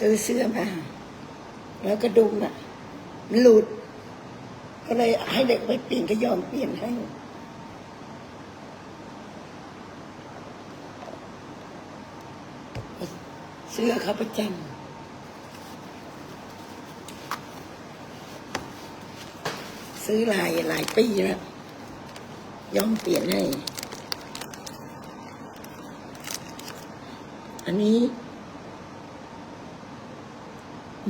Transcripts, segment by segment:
ซื้อเสื้อมา แล้วก็ดุมอะมันหลุด ก็เลยให้เด็กไปเปลี่ยนก็ยอมเปลี่ยนให้เสื้อเขาประจำซื้อหลายหลายปีแล้วยอมเปลี่ยนให้ อันนี้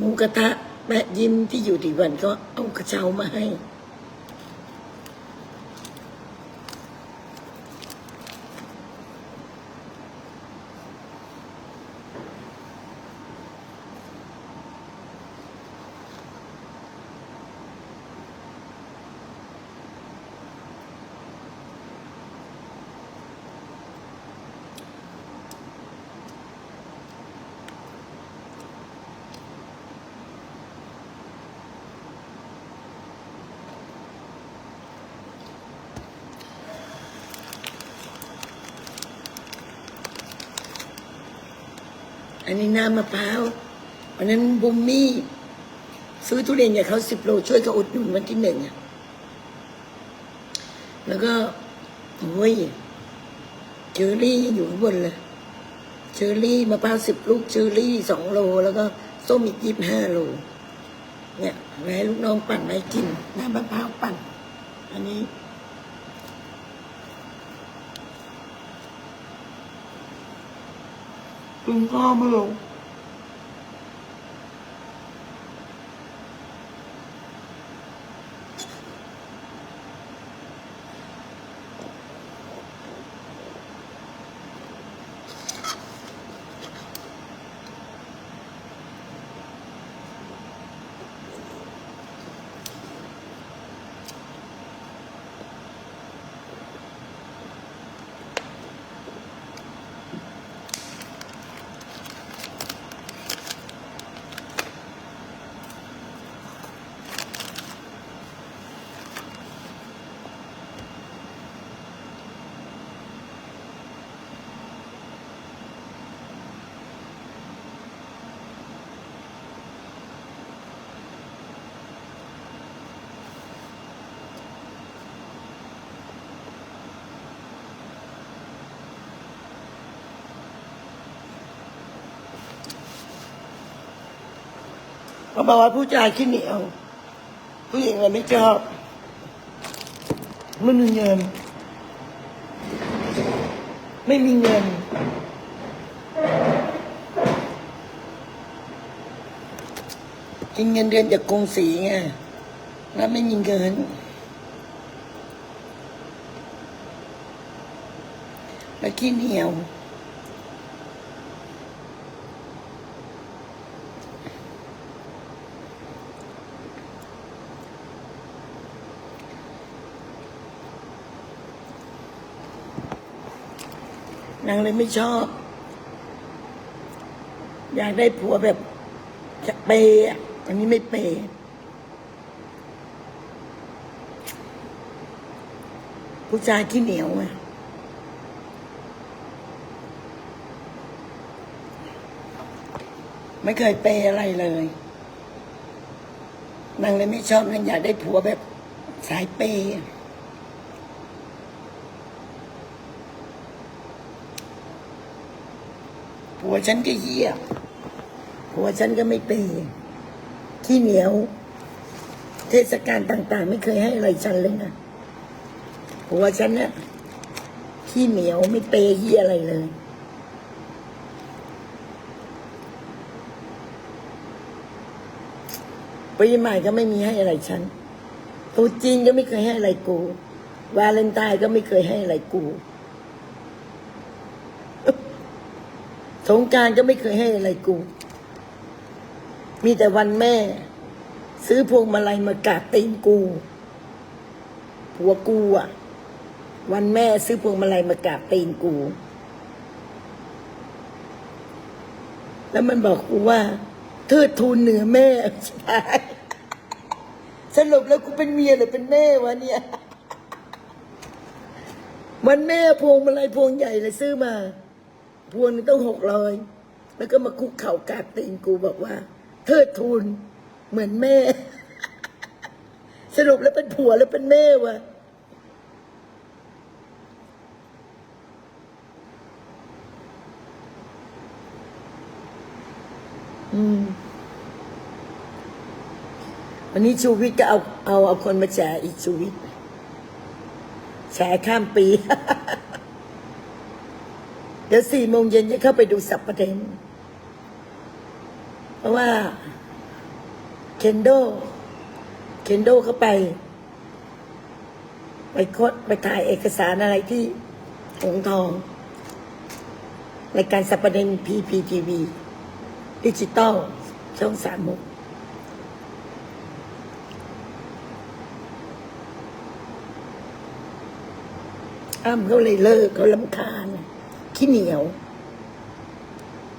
หมูกระทะแม่ยิ้มที่อยู่ที่วันก็เอากระเช้ามาให้ อันนี้น้ำมะพร้าววันนั้นบุมมี่ ซื้อทุเรียนจากเขาสิบโลช่วยเขาอุดหนุนวันที่หนึ่งอะแล้วก็โอ้ยเชอรี่อยู่ข้างบนเลยเชอรี่มะพร้าวสิบลูกเชอรี่สองโล แล้วก็ส้มอีกยี่สิบห้าโล เนี่ยไว้ให้ลูกน้องปั่นไว้กินน้ำมะพร้าวปั่น อันนี้ กินข้าวไม่ลง เขาบอกว่าผู้ชายขี้เหนียว ผู้หญิงเลยไม่ชอบไม่มีเงิน ไม่มีเงิน กินเงินเดือนจากกรุงศรีไงแล้วไม่มีเงินแล้วขี้เหนียว นางเลยไม่ชอบ อยากได้ผัวแบบจะเปย์อันนี้ไม่เปย์ผู้ชายขี้เหนียวไงไม่เคยเปย์อะไรเลยนางเลยไม่ชอบนางอยากได้ผัวแบบสายเปย์อะ ผัวฉันก็เหี้ยผัวฉันก็ไม่เปย์ขี้เหนียว เทศกาลต่าง ๆ ไม่เคยให้อะไรฉันเลยนะผัวฉันเนี่ยขี้เหนียวไม่เปย์เหี้ยอะไรเลยปีใหม่ก็ไม่มีให้อะไรฉันตรุษจีนก็ไม่เคยให้อะไรกู วาเลนไทน์ก็ไม่เคยให้อะไรกู สงการก็ไม่เคยให้อะไรกู มีแต่วันแม่ ซื้อพวงมาลัยมากราบตีนกูผัวกูอะ วันแม่ซื้อพวงมาลัยมากราบตีนกู แล้วมันบอกกูว่าเทิดทูนเหนือแม่ใช่สรุปแล้วกูเป็นเมียหรือเป็นแม่วะเนี่ยวันแม่พวงมาลัยพวงใหญ่เลยซื้อมา พวงนึงต้องหกร้อยแล้วก็มาคุกเข่ากราบตีนกูบอกว่าเทิดทูนเหมือนแม่ สรุปแล้วเป็นผัวแล้วเป็นแม่วะอืมวันนี้ชูวิทย์ก็เอาเอาเอาคนมาแฉอีกชูวิทย์แฉข้ามปี เดี๋ยวสี่โมงเย็นจะเข้าไปดูสับประเด็นเพราะว่าเคนโดเคนโดเข้าไป ไปคดไปถ่ายเอกสารอะไรที่หงทองรายการสับปะเด็นพีพีทีวีดิจิตอลช่องสามมุกอ้ำเขาเลยเลิกเขาลำคาญ ขี้เหนียว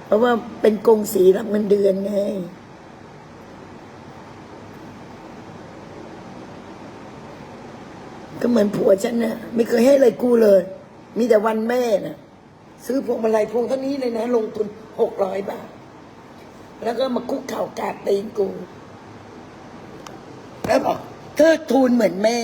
เพราะว่าเป็นกงสีรับเงินเดือนไงก็เหมือนผัวฉันน่ะไม่เคยให้อะไรกูเลย มีแต่วันแม่น่ะซื้อพวงมาลัยพวงเท่านี้เลยนะ ลงทุนหกร้อยบาท แล้วก็มาคุกเข่ากราบตีนกู แล้วบอกเทิดทูนเหมือนแม่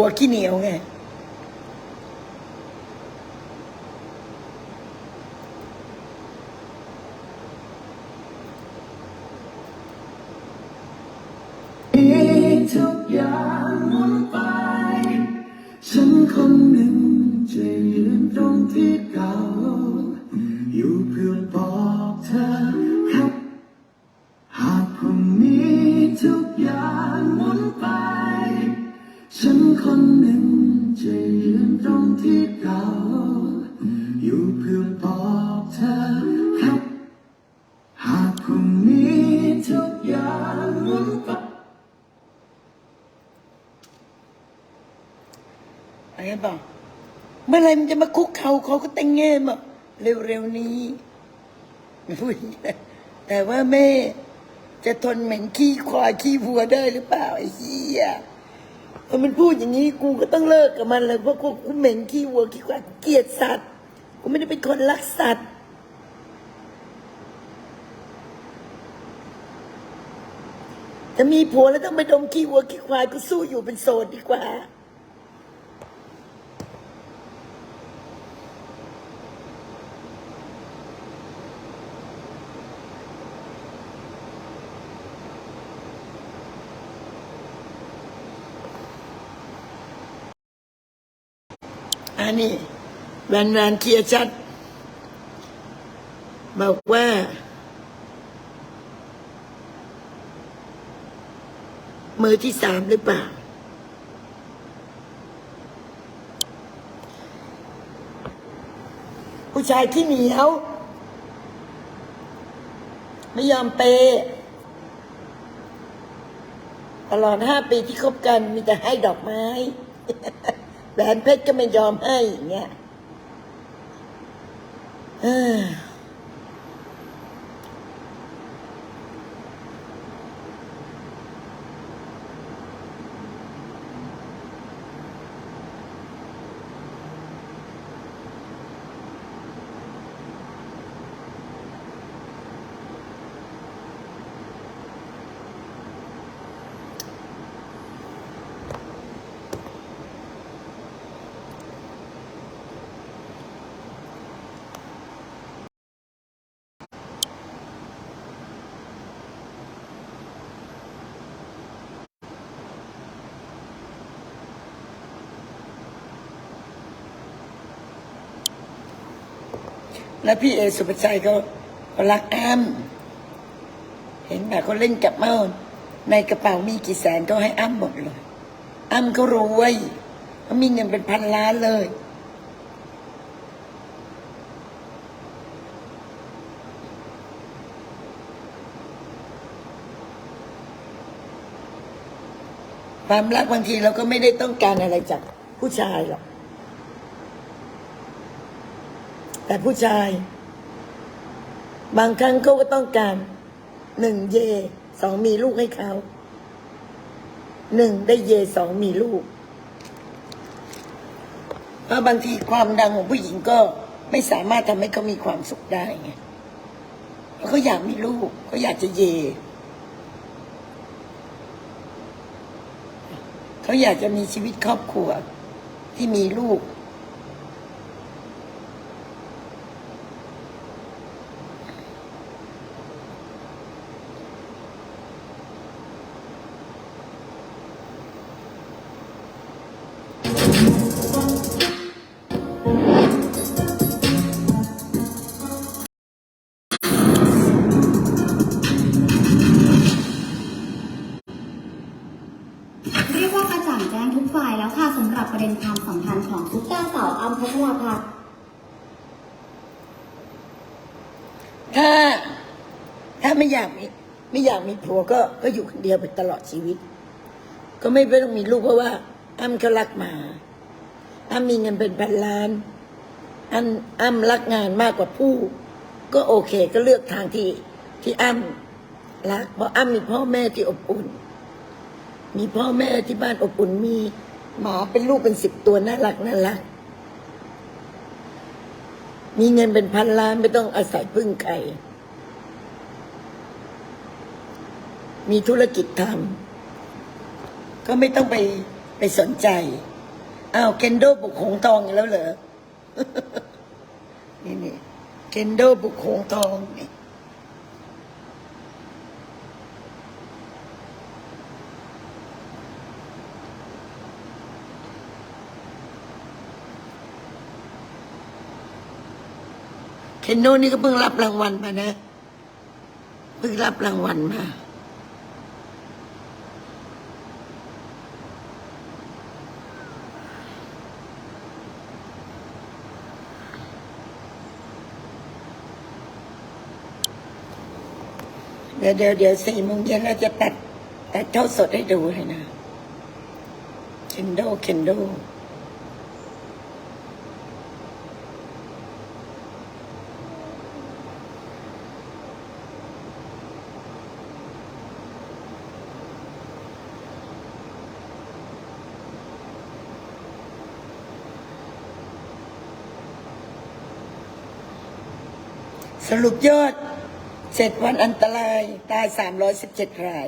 หัวขี้เหนียวไงทุกอย่างหมุนไป ฉันคน ไอ้บอกเมื่อไรมันจะมาคุกเขาเขาก็แต่งเงมอ่เร็วๆนี้พูดแต่ว่าแม่ จะทนเหม็นขี้ควายขี้วัวได้หรือเปล่าไอ้เหี้ยพอมันพูดอย่างนี้กูก็ต้องเลิกกับมันเลยเพราะกูกูเหม็นขี้วัวขี้ควายเกลียดสัตว์กูไม่ได้เป็นคนรักสัตว์จะมีผัวแล้วต้องไปดมขี้วัวขี้ควายกูสู้อยู่เป็นโสดดีกว่า อันนี้แวนแวนเคลียร์ชัด บอกว่า มือที่สามหรือเปล่า ผู้ชายที่เหนียว ไม่ยอมเปยตลอดห้าปีที่คบกันมีแต่ให้ดอกไม้ แหวนเพชรก็ไม่ยอมให้อย่างเงี้ย แล้วพี่เอสุภชัยเขาเขารักอ้ำเห็นแบบเขาเล่นกับเมาในกระเป๋ามีกี่แสนก็ให้อ้ำหมดเลย อ้ำเขารวยเขามีเงินเป็นพันล้านเลย ความรักบางทีเราก็ไม่ได้ต้องการอะไรจากผู้ชายหรอก แต่ผู้ชาย บางครั้งเขาก็ต้องการหนึ่งเยสองมีลูกให้เขาหนึ่งได้เยสองมีลูกเพราะบางทีความดังของผู้หญิงก็ไม่สามารถทำให้เขามีความสุขได้ไงเพราะเขาอยากมีลูกเขาอยากจะเยเขาอยากจะมีชีวิตครอบครัวที่มีลูก เรียกว่ากระจ่างแจ้งทุกฝ่ายแล้วค่ะสำหรับประเด็นความสัมพันธ์ของซุปตาสาวอัมพัชราภาถ้าถ้าไม่อยากมีไม่อยากมีผัวก็ก็อยู่คนเดียวไปตลอดชีวิต ก็ไม่ต้องมีลูกเพราะว่าอ้ำเขารักหมาอ้ำมีเงินเป็นพันล้านอ้ำอ้ำรักงานมากกว่าผู้ ก็โอเคก็เลือกทางที่ที่อ้ำรักเพราะอ้ำมีพ่อแม่ที่อบอุ่น มีพ่อแม่ที่บ้านอบอุ่นมีหมาเป็นลูกเป็นสิบตัวน่ารักน่ารัก มีเงินเป็นพันล้านไม่ต้องอาศัยพึ่งใคร มีธุรกิจทำก็ไม่ต้องไปไปสนใจ อ้าวเคนโดบุกหงทองแล้วเหรอ นี่นี่เคนโดบุกหงทองนี่ นโดนี่ก็เพิ่งรับรางวัลมานะเพิ่งรับรางวัลมาเดี๋ยวเดี๋ยวเดี๋ยวสี่โมงเย็นเราจะตัดตัดเท่าสดให้ดูเลยนะเคนโดเคนโด สรุปยอดเจ็ดวันอันตรายตายสามร้อยสิบเจ็ดราย